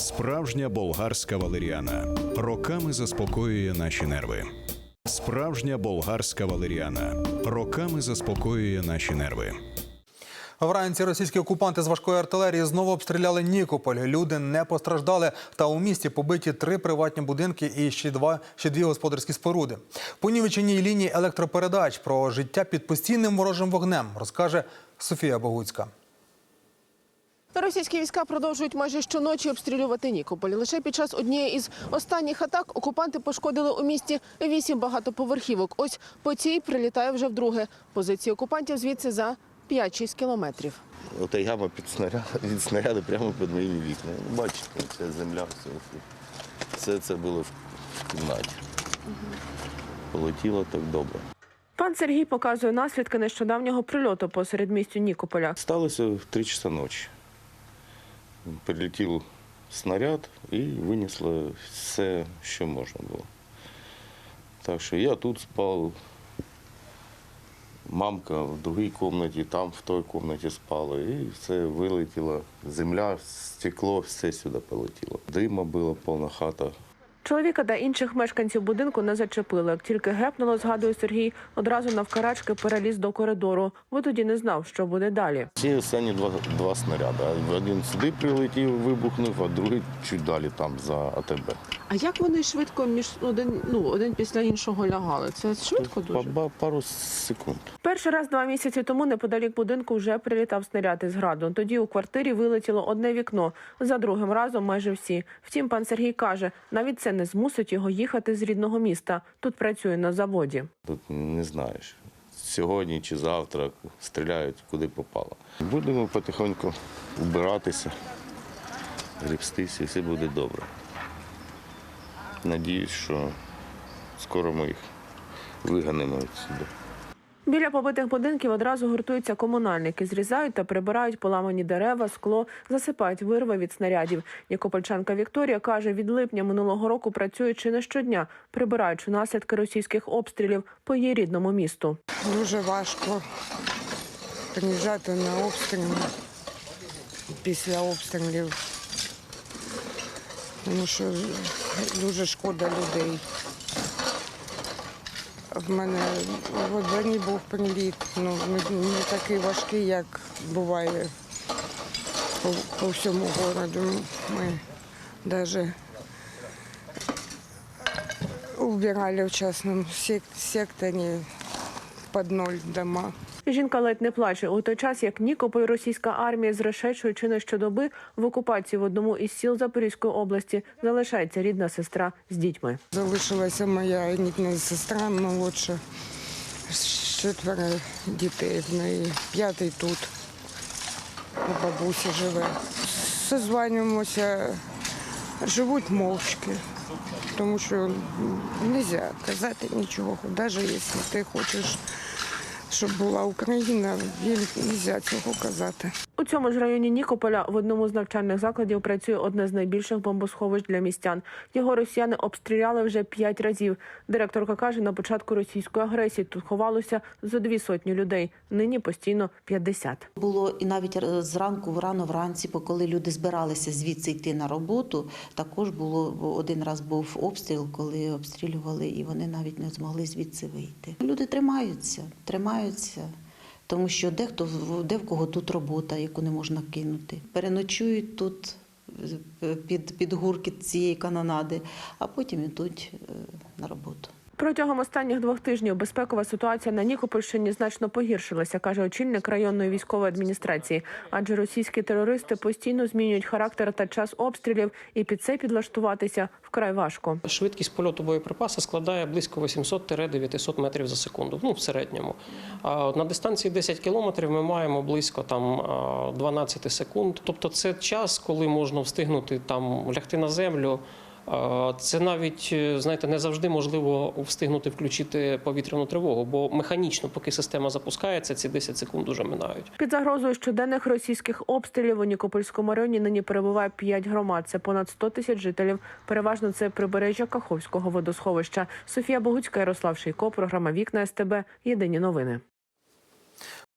Справжня болгарська валеріана роками заспокоює наші нерви. Справжня болгарська валеріана роками заспокоює наші нерви. Вранці російські окупанти з важкої артилерії знову обстріляли Нікополь. Люди не постраждали. Та у місті побиті три приватні будинки і ще два ще дві господарські споруди. По Нівеччині лінії електропередач про життя під постійним ворожим вогнем розкаже Софія Богуцька. Російські війська продовжують майже щоночі обстрілювати Нікополь. Лише під час однієї із останніх атак окупанти пошкодили у місті вісім багатоповерхівок. Ось по цій прилітає вже вдруге. Позиції окупантів звідси за 5-6 кілометрів. Ота яма під снаряд, від снаряду прямо під моїми вікнами. Ну, Бачите, це земля, все, все це було в, кімнаті. Полетіло так добре. Пан Сергій показує наслідки нещодавнього прильоту по середмістю Нікополя. Сталося в 3 часа ночі. Прилетів снаряд і винесло все, що можна було. Так що я тут спав, мамка в другій кімнаті, там в той кімнаті спала, і все вилетіло. Земля, стекло, все сюди полетіло. Дима була повна хата. Чоловіка та інших мешканців будинку не зачепили. Як тільки гепнуло, згадує Сергій, одразу навкарачки переліз до коридору, бо тоді не знав, що буде далі. Ці останні два, два снаряди. Один сюди прилетів, вибухнув, а другий чуть далі там за АТБ. А як вони швидко між один, ну один після іншого лягали? Це швидко дуже. Па- Пару секунд. Перший раз два місяці тому неподалік будинку вже прилітав снаряд із граду. Тоді у квартирі вилетіло одне вікно. За другим разом майже всі. Втім, пан Сергій каже, навіть це не змусить його їхати з рідного міста. Тут працює на заводі. Тут не знаєш, сьогодні чи завтра стріляють куди попало. Будемо потихоньку вбиратися, грібстися, і все буде добре. Надіюсь, що скоро ми їх виганемо відсюди. Біля побитих будинків одразу гуртуються комунальники, зрізають та прибирають поламані дерева, скло, засипають вирви від снарядів. Нікопольчанка Вікторія каже, від липня минулого року працює чи не щодня, прибираючи наслідки російських обстрілів по її рідному місту. Дуже важко приїжджати на обстріли після обстрілів, тому що дуже шкода людей. В мене в дворі був приліт, ну не, не такий важкий, як буває по, по всьому городу. Ми навіть убирали в частному сек- секторі під ноль дома. Жінка ледь не плаче у той час, як Нікополь російська армія зрешечує чи не щодоби в окупації в одному із сіл Запорізької області залишається рідна сестра з дітьми. Залишилася моя рідна сестра молодша, четверо дітей. В неї п'ятий тут у бабусі живе. Созванюємося, живуть мовчки, тому що не можна казати нічого, навіть якщо ти хочеш, щоб була Україна, не можна цього казати. У цьому ж районі Нікополя в одному з навчальних закладів працює одне з найбільших бомбосховищ для містян. Його росіяни обстріляли вже п'ять разів. Директорка каже, на початку російської агресії тут ховалося зо дві сотні людей. Нині постійно 50. Було і навіть зранку, рано вранці, коли люди збиралися звідси йти на роботу, також було один раз був обстріл, коли обстрілювали, і вони навіть не змогли звідси вийти. Люди тримаються, тримаються. Тому що дехто де в кого тут робота, яку не можна кинути. Переночують тут е, під, під гуркіт цієї канонади, а потім йдуть е, на роботу. Протягом останніх двох тижнів безпекова ситуація на Нікопольщині значно погіршилася, каже очільник районної військової адміністрації. Адже російські терористи постійно змінюють характер та час обстрілів, і під це підлаштуватися вкрай важко. Швидкість польоту боєприпаса складає близько 800-900 метрів за секунду, ну в середньому. На дистанції 10 кілометрів ми маємо близько там а, 12 секунд. Тобто це час, коли можна встигнути там лягти на землю. Це навіть е, знаєте, не завжди можливо встигнути включити повітряну тривогу, бо механічно, поки система запускається, ці 10 секунд уже минають. Під загрозою щоденних російських обстрілів у Нікопольському районі нині перебуває 5 громад. Це понад 100 тисяч жителів. Переважно це прибережжя Каховського водосховища. Софія Богуцька, Ярослав Шийко, програма Вікна СТБ. Єдині новини.